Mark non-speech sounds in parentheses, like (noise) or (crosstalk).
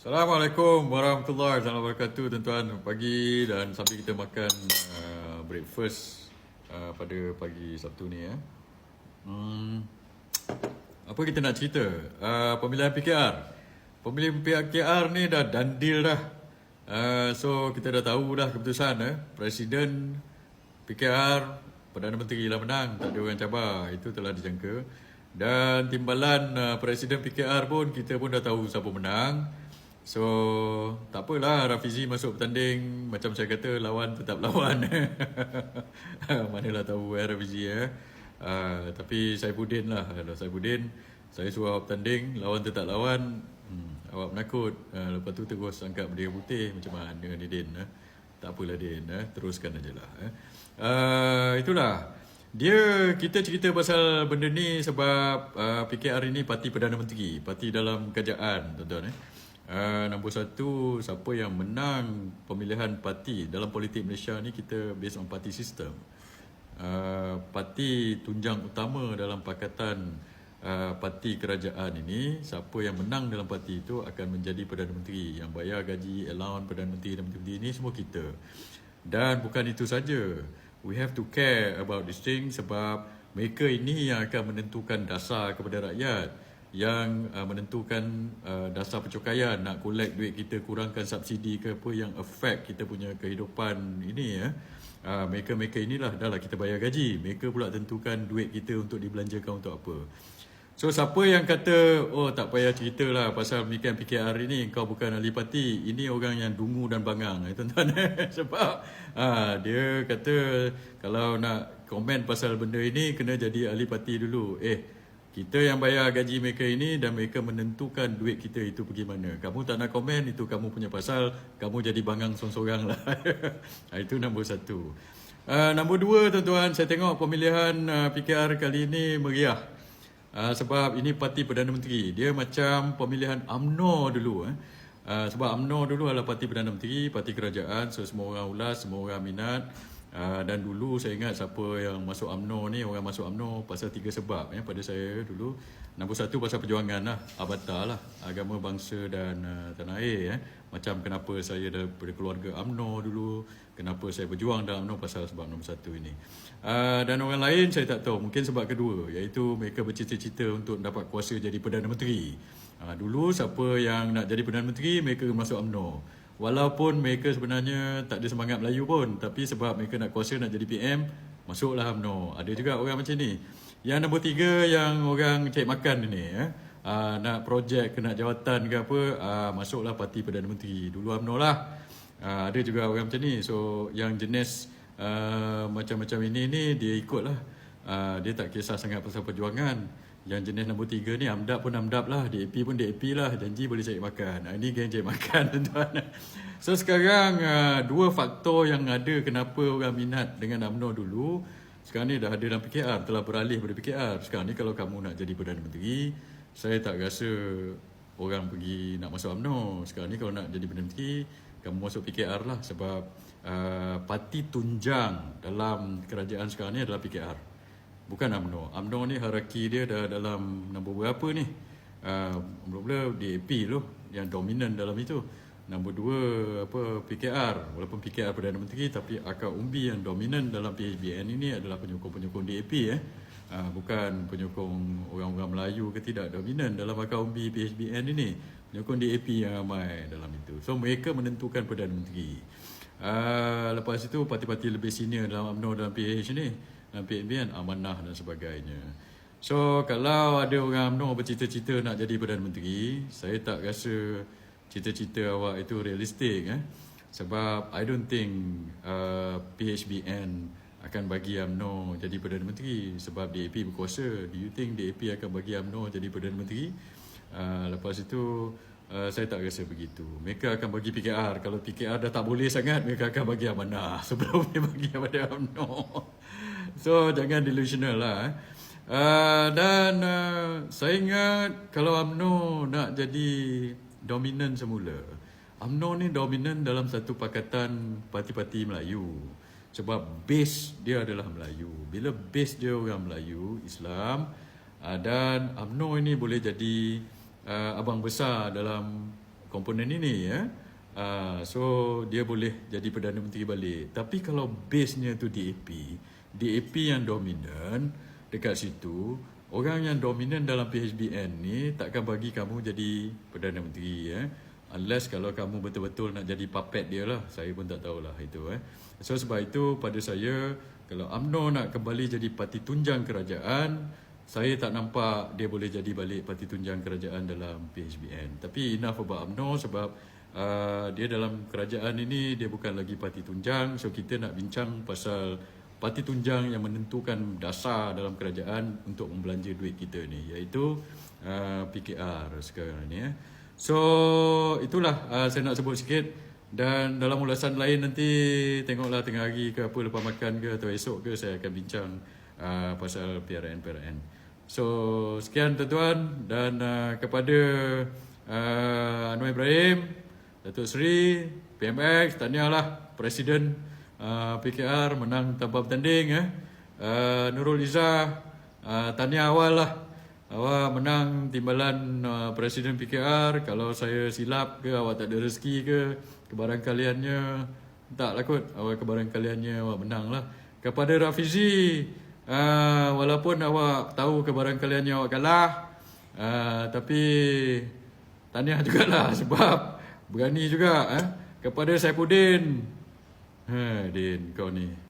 Assalamualaikum warahmatullahi wabarakatuh tuan-tuan pagi dan sambil kita makan uh, breakfast uh, pada pagi Sabtu ni ya. Hmm, apa kita nak cerita? Uh, pemilihan PKR. Pemilihan PKR ni dah dandil dah. Uh, so kita dah tahu dah keputusan eh. Presiden PKR Perdana Menteri lah menang, tak ada orang cabar. Itu telah dijangka. Dan timbalan uh, Presiden PKR pun kita pun dah tahu siapa menang. So tak apalah Rafizi masuk bertanding macam saya kata lawan tetap lawan. (laughs) Manalah tahu eh Rafizi eh. Uh, tapi Saifuddin lah Kalau Saifuddin Saya suruh awak bertanding Lawan tetap lawan hmm, Awak menakut uh, Lepas tu terus angkat bendera putih Macam mana ni Din eh? Tak apalah Din eh? Teruskan aja lah eh? uh, Itulah dia kita cerita pasal benda ni sebab uh, PKR ini parti Perdana Menteri, parti dalam kerajaan tuan-tuan eh. Uh, nombor satu, siapa yang menang pemilihan parti dalam politik Malaysia ni kita based on party system. Uh, parti tunjang utama dalam pakatan uh, parti kerajaan ini, siapa yang menang dalam parti itu akan menjadi Perdana Menteri. Yang bayar gaji allowance Perdana Menteri dan Menteri ini semua kita. Dan bukan itu saja we have to care about this thing sebab mereka ini yang akan menentukan dasar kepada rakyat yang uh, menentukan uh, dasar pencukaian nak collect duit kita kurangkan subsidi ke apa yang affect kita punya kehidupan ini ya. Uh, mereka-mereka inilah dah lah kita bayar gaji. Mereka pula tentukan duit kita untuk dibelanjakan untuk apa. So siapa yang kata oh tak payah cerita lah pasal pemikiran PKR ini kau bukan ahli parti ini orang yang dungu dan bangang eh, tuan-tuan (laughs) sebab ha, dia kata kalau nak komen pasal benda ini kena jadi ahli parti dulu. Eh kita yang bayar gaji mereka ini dan mereka menentukan duit kita itu pergi mana kamu tak nak komen itu kamu punya pasal kamu jadi bangang seorang-seorang lah (laughs) itu nombor satu uh, nombor dua tuan-tuan saya tengok pemilihan uh, PKR kali ini meriah Uh, sebab ini parti Perdana Menteri. Dia macam pemilihan AMNO dulu. Eh. Uh, sebab AMNO dulu adalah parti Perdana Menteri, parti kerajaan. So semua orang ulas, semua orang minat. Uh, dan dulu saya ingat siapa yang masuk AMNO ni, orang masuk AMNO pasal tiga sebab eh, pada saya dulu. Nombor satu pasal perjuangan lah, abata lah. Agama, bangsa dan uh, tanah air. Eh. Macam kenapa saya daripada keluarga AMNO dulu. Kenapa saya berjuang dalam AMNO pasal sebab nombor satu ini. Uh, dan orang lain saya tak tahu mungkin sebab kedua iaitu mereka bercita-cita untuk dapat kuasa jadi Perdana Menteri. Uh, dulu siapa yang nak jadi Perdana Menteri mereka masuk UMNO. Walaupun mereka sebenarnya tak ada semangat Melayu pun tapi sebab mereka nak kuasa nak jadi PM masuklah UMNO. Ada juga orang macam ni. Yang nombor tiga yang orang cek makan ni eh. Uh, nak projek ke nak jawatan ke apa uh, masuklah parti Perdana Menteri. Dulu UMNO lah. Uh, ada juga orang macam ni. So yang jenis uh, macam-macam ini ni dia ikut lah. Uh, dia tak kisah sangat pasal perjuangan. Yang jenis nombor tiga ni amdap pun amdap lah. DAP pun DAP lah. Janji boleh cari makan. Ini geng cari makan (laughs) tuan-tuan. So sekarang uh, dua faktor yang ada kenapa orang minat dengan UMNO dulu. Sekarang ni dah ada dalam PKR. Telah beralih pada PKR. Sekarang ni kalau kamu nak jadi Perdana Menteri. Saya tak rasa orang pergi nak masuk UMNO. Sekarang ni kalau nak jadi Perdana Menteri. Kamu masuk PKR lah sebab uh, parti tunjang dalam kerajaan sekarang ni adalah PKR. Bukan UMNO. UMNO ni hierarki dia dah dalam nombor berapa ni? Uh, mula-mula DAP tu yang dominan dalam itu. Nombor dua apa PKR. Walaupun PKR Perdana Menteri tapi akar umbi yang dominan dalam PHBN ini adalah penyokong-penyokong DAP eh. Uh, bukan penyokong orang-orang Melayu ke tidak dominan dalam akar umbi PHBN ini. Penyokong DAP yang ramai dalam itu. So mereka menentukan Perdana Menteri. Uh, lepas itu parti-parti lebih senior dalam UMNO dalam PH ni dalam PNBN amanah dan sebagainya. So kalau ada orang UMNO bercita-cita nak jadi Perdana Menteri, saya tak rasa cita-cita awak itu realistik eh. Sebab I don't think uh, PHBN akan bagi UMNO jadi Perdana Menteri sebab DAP berkuasa. Do you think DAP akan bagi UMNO jadi Perdana Menteri? Uh, lepas itu Uh, saya tak rasa begitu. Mereka akan bagi PKR. Kalau PKR dah tak boleh sangat, mereka akan bagi amanah (laughs) sebelum dia bagi kepada UMNO. So, jangan delusional lah. Eh. Uh, dan uh, saya ingat kalau UMNO nak jadi dominan semula. UMNO ni dominan dalam satu pakatan parti-parti Melayu. Sebab base dia adalah Melayu. Bila base dia orang Melayu, Islam, uh, dan UMNO ini boleh jadi uh, abang besar dalam komponen ini ya. Uh, so dia boleh jadi Perdana Menteri balik. Tapi kalau base-nya tu DAP, DAP yang dominan dekat situ, orang yang dominan dalam PHBN ni takkan bagi kamu jadi Perdana Menteri ya. Unless kalau kamu betul-betul nak jadi puppet dia lah. Saya pun tak tahulah itu eh. So sebab itu pada saya kalau UMNO nak kembali jadi parti tunjang kerajaan, saya tak nampak dia boleh jadi balik parti tunjang kerajaan dalam PHBN. Tapi enough about UMNO sebab uh, dia dalam kerajaan ini dia bukan lagi parti tunjang. So kita nak bincang pasal parti tunjang yang menentukan dasar dalam kerajaan untuk membelanja duit kita ni iaitu uh, PKR sekarang ni eh. So itulah uh, saya nak sebut sikit dan dalam ulasan lain nanti tengoklah tengah hari ke apa lepas makan ke atau esok ke saya akan bincang uh, pasal PRN PRN. So sekian tuan-tuan dan uh, kepada uh, Anwar Ibrahim, Datuk Seri, PMX, tahniahlah Presiden uh, PKR menang tanpa bertanding eh. Uh, Nurul Izzah, uh, tahniah awal lah Awak menang timbalan uh, Presiden PKR Kalau saya silap ke awak tak ada rezeki ke Kebarangkaliannya Tak lah kot Awak kebarangkaliannya awak menang lah Kepada Rafizi uh, Walaupun awak tahu kebarangkaliannya awak kalah uh, Tapi Tahniah (laughs) jugalah sebab Berani juga eh? Kepada Saifuddin Ha, Din kau ni